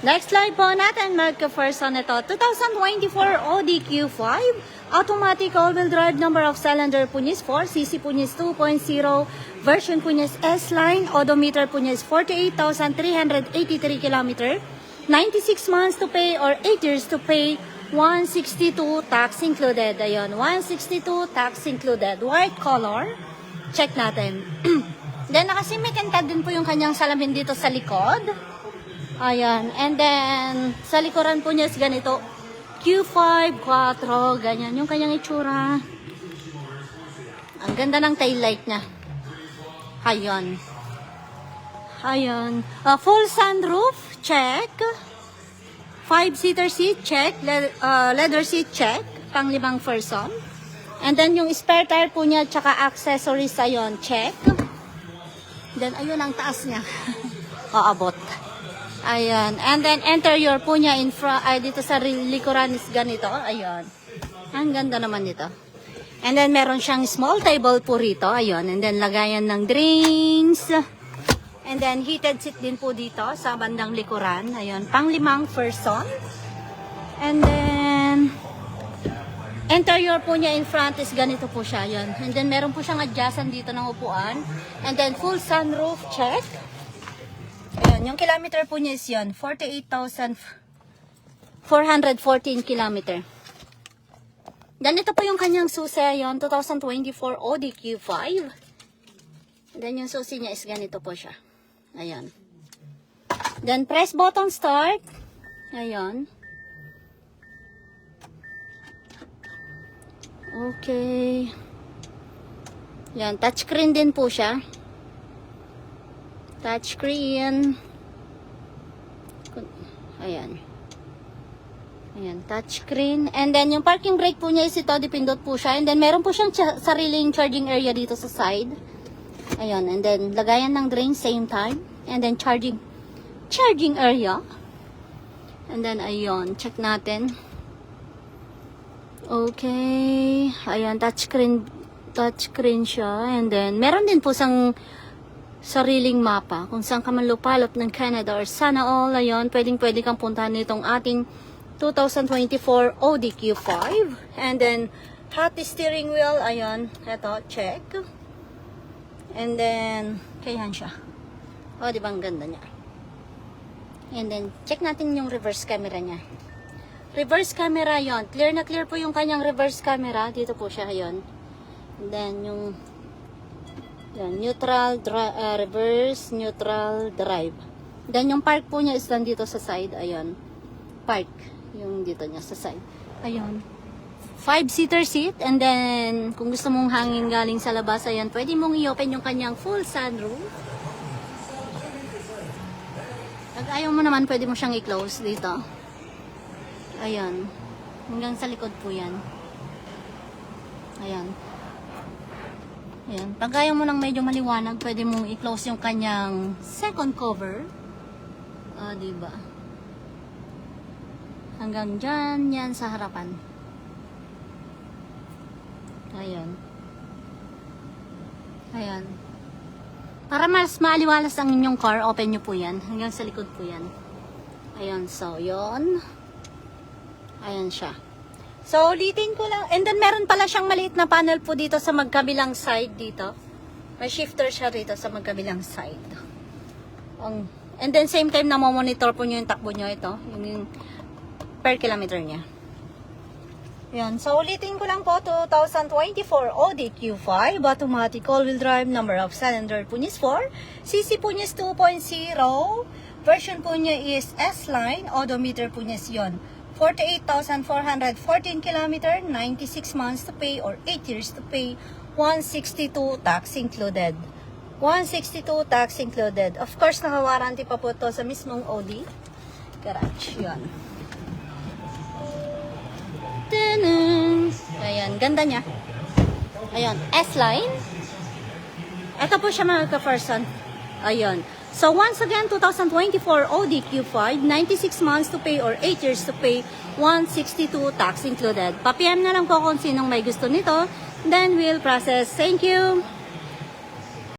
Next slide po natin, magka-first on ito. 2024 Audi Q5. Automatic all-wheel drive number of cylinder po niya is 4, CC po niya is 2.0, version po niya is S-Line, odometer po niya is 48,383 km, 96 months to pay or 8 years to pay, 162 tax included. Ayun, 162 tax included. White color. Check natin. Then, nakasimikentad din po yung kanyang salamin dito sa likod. Ayan. And then, sa likuran po niya is ganito. Q5, 4, ganyan. Yung kanyang itsura. Ang ganda ng taillight niya. Ayan. Ayan. Uh, full sunroof, check. Five-seater seat, check. Le- uh, leather seat, check. Pang limang person. And then, yung spare tire po niya, tsaka accessories, ayon, check. Then, ayun ang taas niya. Aabot. Ayan. And then, interior po niya in front, ay, dito sa likuran is ganito. Ayan. Ang ganda naman nito. And then, meron siyang small table po rito. Ayun. And then, lagayan ng drinks. And then, heated seat din po dito sa bandang likuran. Ayun. Pang limang person. And then, interior po niya in front is ganito po siya. Ayun. And then, meron po siyang adjacent dito ng upuan. And then, full sunroof check. Ayan, yung kilometer po niya is yun, 48,414 kilometer. Ganito po yung kanyang susi, yun, 2024 Audi Q5. Then yung susi niya is ganito po siya. Ayan. Then press button start. Ayan. Okay. Yan, touchscreen din po siya. Touchscreen. Ayan. Ayan, touchscreen. And then, yung parking brake po niya is ito, dipindot po siya. And then, meron po siyang cha- sariling charging area dito sa side. Ayan, and then, lagayan ng drain same time. And then, charging, charging area. And then, ayun, check natin. Okay. Ayan, touchscreen, touchscreen siya. And then, meron din po sang sariling mapa kung saan ka man lupalop ng Canada or sana all, ayun, pwedeng pwede kang puntahan nitong ating 2024 Audi Q5. And then, hot steering wheel, ayun, eto, check. And then, kayan siya. O, di ba ang ganda niya? And then, check natin yung reverse camera niya. Reverse camera yon Clear na clear po yung kanyang reverse camera. Dito po siya yon then, yung yan, neutral, dri- uh, reverse, neutral, drive. Then, yung park po niya is dito sa side. Ayan. Park. Yung dito niya sa side. Ayun. Five-seater seat. And then, kung gusto mong hangin galing sa labas, ayan, pwede mong i-open yung kanyang full sunroof. Pag ayaw mo naman, pwede mo siyang i-close dito. Ayan. Hanggang sa likod po yan. Ayan. Ayan. Pag ayaw mo ng medyo maliwanag, pwede mong i-close yung kanyang second cover. Ah, di ba? Hanggang dyan, yan sa harapan. Ayan. Ayan. Para mas maaliwalas ang inyong car, open nyo po yan. Hanggang sa likod po yan. Ayan, so, yon Ayan siya. So, ulitin ko lang. And then, meron pala siyang maliit na panel po dito sa magkabilang side dito. May shifter siya rito sa magkabilang side. Ang, and then, same time na monitor po nyo yung takbo nyo ito. Yung, yung per kilometer niya. Yan. So, ulitin ko lang po, 2024 Audi Q5, automatic all-wheel drive, number of cylinder po niya is 4, CC po niya is 2.0, version po niya is S-Line, odometer po niya is yun. 48,414 kilometer, 96 months to pay or 8 years to pay, 162 tax included. 162 tax included. Of course, naka-warranty pa po to sa mismong Audi garage. Yun. Ayan, ganda niya. Ayan, S-Line. Ito po siya mga ka-person. Ayan. So once again, 2024 Audi Q5, 96 months to pay or 8 years to pay, 162 tax included. Pa-PM na lang po kung sinong may gusto nito. Then we'll process. Thank you!